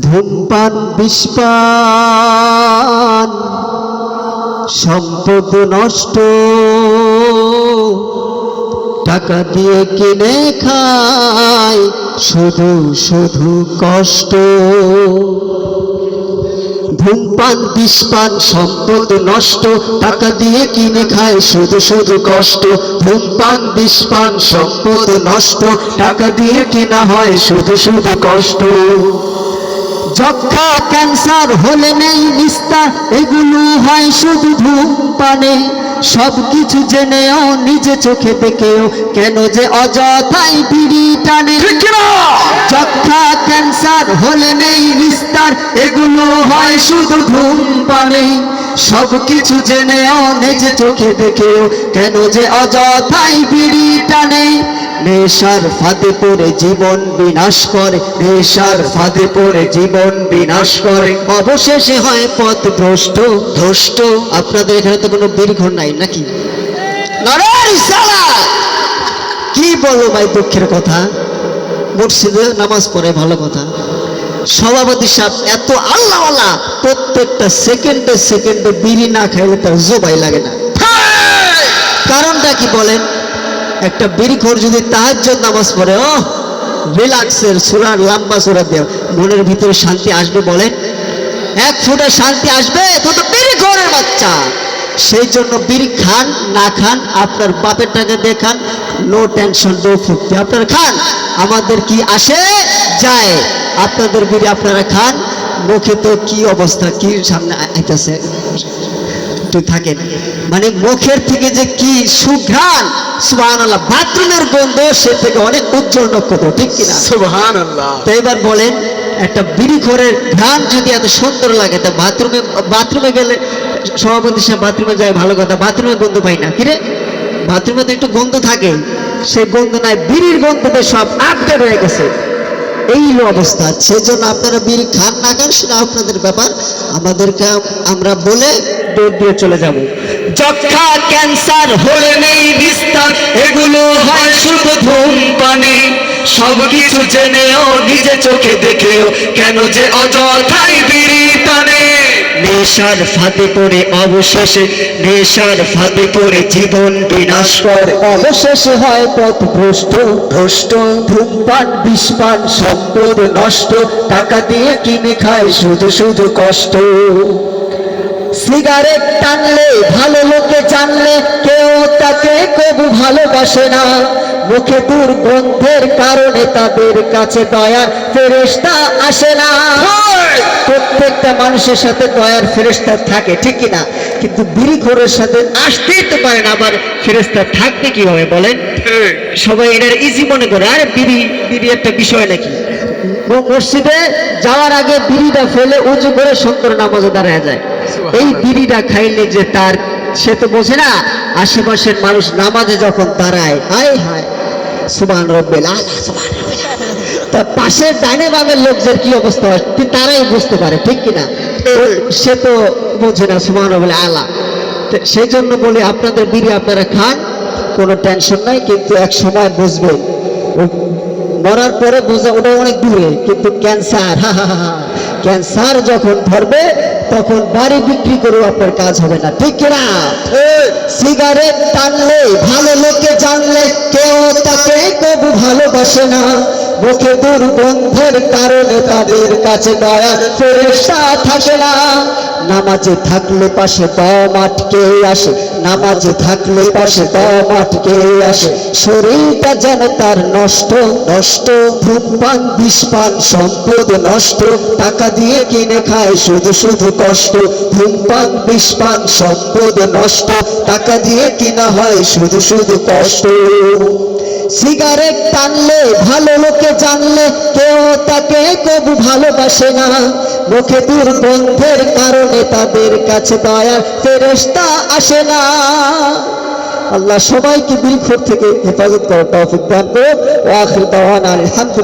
ধূমপান, বিষপান, সম্পদ নষ্ট, টাকা দিয়ে কিনে খায়, শুধু শুধু কষ্ট। ধূমপান, বিষপান, সম্পদ নষ্ট, টাকা দিয়ে কিনে খায়, শুধু শুধু কষ্ট। ধূমপান, বিষপান, সম্পদ নষ্ট, টাকা দিয়ে কিনা হয়, শুধু শুধু কষ্ট। যক্ষা ক্যান্সার হলে নেই নিস্তার এগুলো হয় শুধু ধূমপানে। সব কিছু জেনেও নিজে চোখে দেখেও কেন যে অযথাই বিড়ি টানে। যক্ষা ক্যান্সার হলে নেই নিস্তার এগুলো হয় শুধু ধূমপানে। সব কিছু জেনেও নিজে চোখে দেখেও কেন যে অযথাই বিড়ি টানে। নেশার ফাঁদে পড়ে জীবন বিনাশ করে, নেশার ফাঁদে পড়ে জীবন বিনাশ করে। অবশেষে হয় পথ ভ্রষ্ট। ভ্রষ্ট? আপনাদের এখানে তো কোনো দীর্ঘ নাই নাকি? কি বলো ভাই দুঃখের কথা? মসজিদে নামাজ পড়ে ভালো কথা। সভাপতি সাহেব এত আল্লাহওয়ালা, প্রত্যেকটা সেকেন্ডে সেকেন্ডে বিড়ি না খাইলে তার জোবাই লাগে না। কারণটা কি বলেন? একটা বিড়িখোর যদি তাহাজ্জুদ নামাজ পড়ে ও রিল্যাক্সের সুরার লম্বা সুরা দেও মনের ভিতরে শান্তি আসবে বলেন এক ফুটে শান্তি আসবে, তো তো বিড়িখোরের বাচ্চা। সেই জন্য বিড়ি খান, না খান, আপনার বাপের টাকা দিয়ে খান নো টেনশন নো ফুটতে আপনারা খান, আমাদের কি আসে? যায়। আপনাদের বিড়ি আপনারা খান, মুখে তো কি অবস্থা, কি সামনে আইতেছে? একটু থাকেন। মানে মুখের থেকে যে কি সুঘ্রাণ সুবহানাল্লাহ বাথরুমের গন্ধ সে থেকে অনেক উজ্জ্বল নক্ষত্র ঠিক কিনা সুবহান আল্লাহ তো এবার বলেন একটা বিড়ি ঘরের ঘ্রাণ যদি এত সুন্দর লাগে তা বাথরুমে বাথরুমে গেলে সভাপতি সাহেব বাথরুমে যায় ভালো কথা বাথরুমে গন্ধ পাই না কিরে বাথরুমে তো একটু গন্ধ থাকে সেই গন্ধ নাই বিড়ির গন্ধতে সব আপডেট হয়ে গেছে। এই অবস্থা। সেজন্য আপনারা বিল খান না খান, সেটা আপনাদের ব্যাপার। আমাদেরকে আমরা বলে দৌড় দিয়ে চলে যাব। যক্ষা ক্যান্সার হলে নেই বিস্তার, এগুলো হয় শুধু ধূমপানে। সব কিছু জেনেও, নিজে চোখে দেখেও, কেন যে অযথাই বিড়ি টানে। নেশার ফাঁদে পড়ে অবশেষে, নেশার ফাঁদে পড়ে জীবন বিনাশ করে। অবশেষে হয় পথ ভ্রষ্ট ভ্রষ্ট, ধূমপান, বিষপান, সম্পদ নষ্ট, টাকা দিয়ে কিনে খায় শুধু শুধু কষ্ট। সিগারেট টানলে ভালো লোকে জানলে কেউ তাকে কবু ভালোবাসে না। মুখে দুর্গন্ধের কারণে তাদের কাছে দয়ার ফেরেশতা আসে না। প্রত্যেকটা মানুষের সাথে দয়ার ফেরেশতা থাকে ঠিক কি না কিন্তু বিড়ি ঘোরের সাথে আসতেই তো পারে না আবার ফেরেশতা থাকবে কীভাবে বলেন? সবাই এটার ইজি মনে করে আরে বিড়ি বিড়ি একটা বিষয় নাকি? ম- মসজিদে যাওয়ার আগে বিড়িটা ফেলে উঁচু করে সুন্দর নামাজে দাঁড়ায় যায়। এই বিড়িটা খাইলে যে তার সে তো বোঝে না আশেপাশের মানুষ নামাজে যখন দাঁড়ায় হায় হায় সুবান রব্বেল। তার পাশের ডাইনে বামের লোকদের কি অবস্থা হয়? তারাই বুঝতে পারে ঠিক কিনা সে তো বোঝে না সুবান রব্বেল আলা। তো সেই জন্য বলি আপনাদের বিড়ি আপনারা খান কোনো টেনশন নাই কিন্তু এক সময় বুঝবেন মরার পরে বুঝে ওটা অনেক দূরে কিন্তু ক্যান্সার হা হা হা ক্যান্সার যখন ধরবে তখন বাড়ি বিক্রি করে আপনার কাজ হবে না। ঠিক না সিগারেট টানলে ভালো লোকে জানলে কেউ তাকে কবু ভালোবাসে না। মুখে দুর্গন্ধের কারণে তাদের কাছে দয়া ফেরেশতা থাকে না। নামাজে থাকলে পাশে দম আটকে আসে, নামাজে থাকলে পাশে দম আটকে আসে। শরীরটা যেন তার নষ্ট নষ্ট, ধূমপান, বিষপান, সম্পদ নষ্ট, টাকা দিয়ে কিনে খায় শুধু শুধু কষ্ট, ধূমপান, বিষপান, সম্পদ নষ্ট, টাকা দিয়ে কিনা হয় শুধু শুধু কষ্ট। সিগারেট টানলে ভালো লোকে জানলে, কেউ তাকে কবু ভালোবাসে না। মুখে দুর্গন্ধের কারণে তাদের কাছে দয়া ফেরস্তা আসে না। আল্লাহ সবাইকে বিলখোর থেকে হেফাজত করার তৌফিক দান করুন